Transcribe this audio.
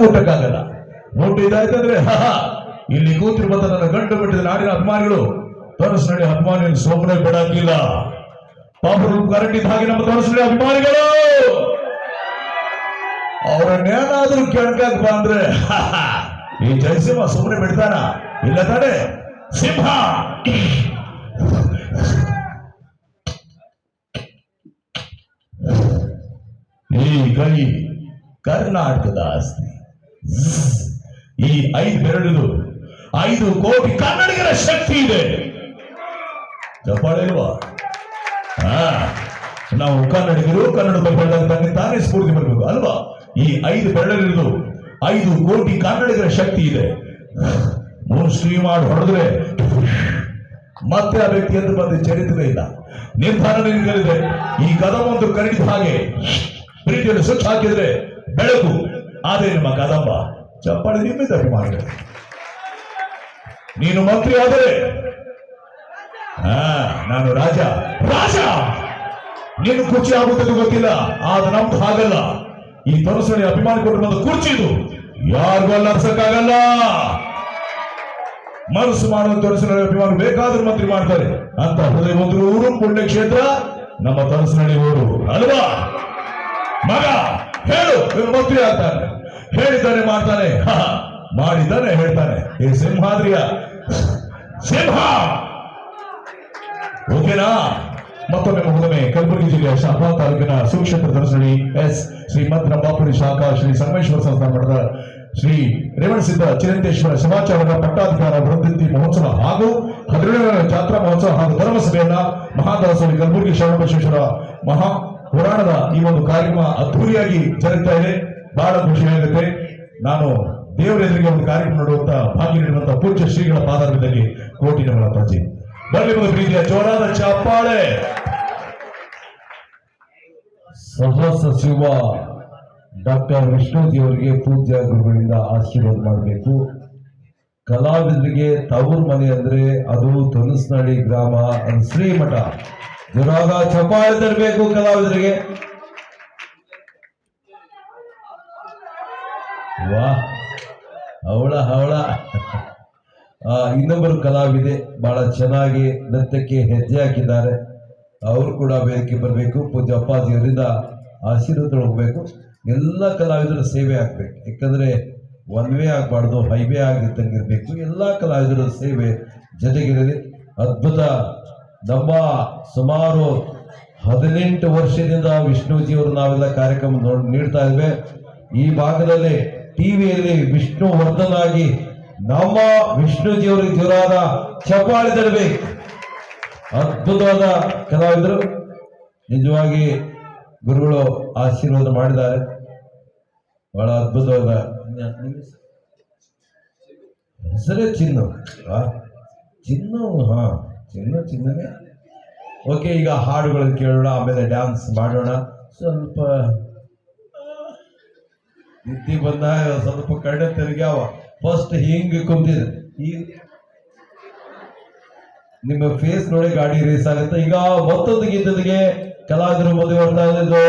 ಮುಟ್ಟಕ್ಕಾಗಲ್ಲ ಮುಟ್ಟಿದ್ದಾಯ್ತಂದ್ರೆ ಹ, ಹ, ಇಲ್ಲಿ ಕೂತಿರುವ ನನ್ನ ಗಂಟು ಬಿಟ್ಟಿದ ನಾಡಿನ ಅಭಿಮಾನಿಗಳು ತೋರಿಸ್ ನಡಿ ಅಭಿಮಾನಿಯನ್ನು ಸೋಮನೆ ಬಿಡಕ್ಕಿಲ್ಲ ಪಾಪರು ಕರೆಂಟ್ ಹಾಗೆ ನಮ್ಮ ತೋರಿಸ್ ನಡಿ ಅಭಿಮಾನಿಗಳು. ಅವರನ್ನೇನಾದ್ರೂ ಕೆಣಕಕ್ ಬಂದ್ರೆ ಈ ಜಯಸಿಂಹ ಸುಮ್ಮನೆ ಬಿಡ್ತಾನ? ಇಲ್ಲ ತಾನೆ? ಸಿಂಹ! ಈ ಕೈ ಕರ್ನಾಟಕದ ಆಸ್ತಿ. ಈ ಐದು ಬೆರಳು ಐದು ಕೋಟಿ ಕನ್ನಡಿಗರ ಶಕ್ತಿ ಇದೆ. ನಾವು ಕನ್ನಡಿಗರು ಕನ್ನಡ ತನ್ನಿ ತಾನೇ ಸ್ಫೂರ್ತಿ ಬರಬೇಕು ಅಲ್ವಾ? ಈ ಐದು ಬೆರಳಿರುವುದು ಐದು ಕೋಟಿ ಕನ್ನಡಿಗರ ಶಕ್ತಿ ಇದೆ. ಮೂರು ಶ್ರೀ ಮಾಡಿ ಹೊಡೆದ್ರೆ ಮತ್ತೆ ಆ ವ್ಯಕ್ತಿ ಎಂದು ಬಂದ ಚರಿತ್ರೆ ಇಲ್ಲ. ನಿರ್ಧಾರ ನಿನಗಲಿದೆ ಈ ಕದಮೊಂದು ಕರಡಿದ ಹಾಗೆ. ಪ್ರೀತಿಯಲ್ಲಿ ಸುಚ್ ಹಾಕಿದ್ರೆ ಬೆಳಕು. ಆದ್ರೆ ನಿಮ್ಮ ಕದಂಬ ಚಪ್ಪಾಳೆ ನಿಮ್ಮಿಂದ ನೀನು ಮಂತ್ರಿ ಆದರೆ. ಹಾ, ನಾನು ರಾಜ. ರಾಜ! ನೀನು ಕುರ್ಚಿ ಆಗುತ್ತದೆ ಗೊತ್ತಿಲ್ಲ, ಆದ್ರೆ ನಮ್ದು ಹಾಗಲ್ಲ. ಈ ತರಸಣಿ ಅಭಿಮಾನಿ ಕೊಟ್ಟು ಬಂದ ಕುರ್ಚಿ ಇದು. ಯಾರಿಗೂ ಅಲ್ಲ ಅರ್ಸಕ್ಕಾಗಲ್ಲ ಮನಸ್ಸು ಮಾಡುವ ಅಭಿಮಾನ ಬೇಕಾದ್ರೂ ಮಂತ್ರಿ ಮಾಡ್ತಾರೆ. ಅಂತ ಹೃದಯ ಒಂದು ಊರು ಪುಣ್ಯ ಕ್ಷೇತ್ರ ನಮ್ಮ ತರಸನಹಳ್ಳಿ ಊರು. ಅಲ್ವಾ? ಮಗ, ಹೇಳು ಮಂತ್ರಿ ಆಗ್ತಾನೆ ಹೇಳಿದ್ದಾನೆ, ಮಾಡ್ತಾನೆ. ಮಾಡಿದ್ದಾನೆ, ಹೇಳ್ತಾನೆ. ಈ ಸಿಂಹಾದ್ರಿಯ. ಸಿಂಹ! ಓಕೆನಾ? ಮತ್ತೊಮ್ಮೆ ಮೊದಲನೇ ಕಲಬುರಗಿ ಜಿಲ್ಲೆಯ ಶಾಖಾ ತಾಲೂಕಿನ ಸುಕ್ಷೇತ್ರ ದರ್ಶನಿ ಎಸ್ ಶ್ರೀಮದ್ ರಂಭಾಪುರಿ ಶಾಖಾ ಶ್ರೀ ಸಂಗಮೇಶ್ವರ ಸಂಸ್ಥಾನ ಮಠದ ಶ್ರೀ ರೇವಣಸಿದ್ಧ ಚಿರಂತೇಶ್ವರ ಸಮಾಚಾರದ ಪಟ್ಟಾಧಿಕಾರ ವೃದ್ಧಿ ಮಹೋತ್ಸವ ಹಾಗೂ ಹದಿನೇಳನೇ ಜಾತ್ರಾ ಮಹೋತ್ಸವ ಹಾಗೂ ಧರ್ಮಸಭೆಯನ್ನ ಮಹಾದಾಸೋಳಿ ಕಲಬುರಗಿ ಶರಣಬಸವೇಶ್ವರ ಮಹಾ ಪುರಾಣದ ಈ ಒಂದು ಕಾರ್ಯಕ್ರಮ ಅದ್ಧೂರಿಯಾಗಿ ಜರುಗ್ತಾ ಇದೆ. ಬಹಳ ಖುಷಿಯಾಗುತ್ತೆ ನಾನು ದೇವರ ಎದುರಿಗೆ ಒಂದು ಕಾರ್ಯಕ್ರಮ ನೋಡುವಂತ ಭಾಗ್ಯ ನೀಡುವಂತ ಪೂಜ್ಯ ಶ್ರೀಗಳ ಪಾದಾರ್ಭದಲ್ಲಿ ಕೋಟಿ ನಮನ ಪಾಜಿ ಬರಲಿ ಒಂದು ಪ್ರೀತಿಯ ಜೋರಾದ ಚಪ್ಪಾಳೆ. ಸಹ ಸಚಿವ ಡಾಕ್ಟರ್ ವಿಷ್ಣು ದೇವರಿಗೆ ಪೂಜ್ಯ ಗುರುಗಳಿಂದ ಆಶೀರ್ವಾದ ಮಾಡಬೇಕು. ಕಲಾವಿದರಿಗೆ ತವರು ಮನೆ ಅಂದ್ರೆ ಅದು ತುಲಸನಹಳ್ಳಿ ಗ್ರಾಮ, ಶ್ರೀಮಠ. ಜೋರಾದ ಚಪಾಳೆ ತರಬೇಕು ಕಲಾವಿದರಿಗೆ. ವಾ ಅವಳ ಅವಳ ಇನ್ನೊಬ್ಬರು ಕಲಾವಿದೆ, ಬಹಳ ಚೆನ್ನಾಗಿ ನೃತ್ಯಕ್ಕೆ ಹೆಜ್ಜೆ ಹಾಕಿದ್ದಾರೆ. ಅವರು ಕೂಡ ವೇದಿಕೆ ಬರಬೇಕು, ಪೂಜ್ಯ ಅಪ್ಪಾಜಿಯವರಿಂದ ಆಶೀರ್ವಾದ ಹೋಗ್ಬೇಕು ಎಲ್ಲ ಕಲಾವಿದರ ಸೇವೆ ಆಗಬೇಕು. ಯಾಕಂದ್ರೆ ಒನ್ ವೇ ಆಗಬಾರ್ದು, ಹೈವೇ ಆಗಿದ್ದಂಗೆ ಇರಬೇಕು ಎಲ್ಲ ಕಲಾವಿದರ ಸೇವೆ ಜೊತೆಗಿರಲಿ. ಅದ್ಭುತ. ನಮ್ಮ ಸುಮಾರು ಹದಿನೆಂಟು ವರ್ಷದಿಂದ ವಿಷ್ಣುಜಿಯವರು ನಾವೆಲ್ಲ ಕಾರ್ಯಕ್ರಮ ನೋಡಿ, ನೀಡ್ತಾ ಇದ್ವಿ. ಈ ಭಾಗದಲ್ಲಿ ಟಿವಿಯಲ್ಲಿ ವಿಷ್ಣು ವರ್ಧನಾಗಿ ನಮ್ಮ ವಿಷ್ಣು ದೇವರಿಗೆ ಜೋರಾದ ಚಪ್ಪಾಳೆ ತರಬೇಕು. ಅದ್ಭುತವಾದ ಕಲಾವಿದರು. ನಿಜವಾಗಿ ಗುರುಗಳು ಆಶೀರ್ವಾದ ಮಾಡಿದ್ದಾರೆ. ಬಹಳ ಅದ್ಭುತವಾದ ಹೆಸರೇ ಚಿನ್ನ. ಚಿನ್ನು, ಹಾ, ಚಿನ್ನು ಚಿನ್ನನೇ. ಓಕೆ, ಈಗ ಹಾಡುಗಳನ್ನು ಕೇಳೋಣ, ಆಮೇಲೆ ಡ್ಯಾನ್ಸ್ ಮಾಡೋಣ. ಸ್ವಲ್ಪ ನಿದ್ದೆ ಬಂದಾಗ ಸ್ವಲ್ಪ ಕಡೆ ತೆರಿಗ್ಯಾವ. ಫಸ್ಟ್ ಹಿಂಗ್ ಕುಂತಿದ್ ಈ ನಿಮ್ಮ ಫೇಸ್ ನೋಡಿ ಗಾಡಿ ರೇಸ್ ಆಗುತ್ತೆ. ಈಗ ಮತ್ತೊಂದು ಗೀತದಿಗೆ ಕಲಾವಿದರು ಮದುವೆ ಬರ್ತಾ ಇದ್ದು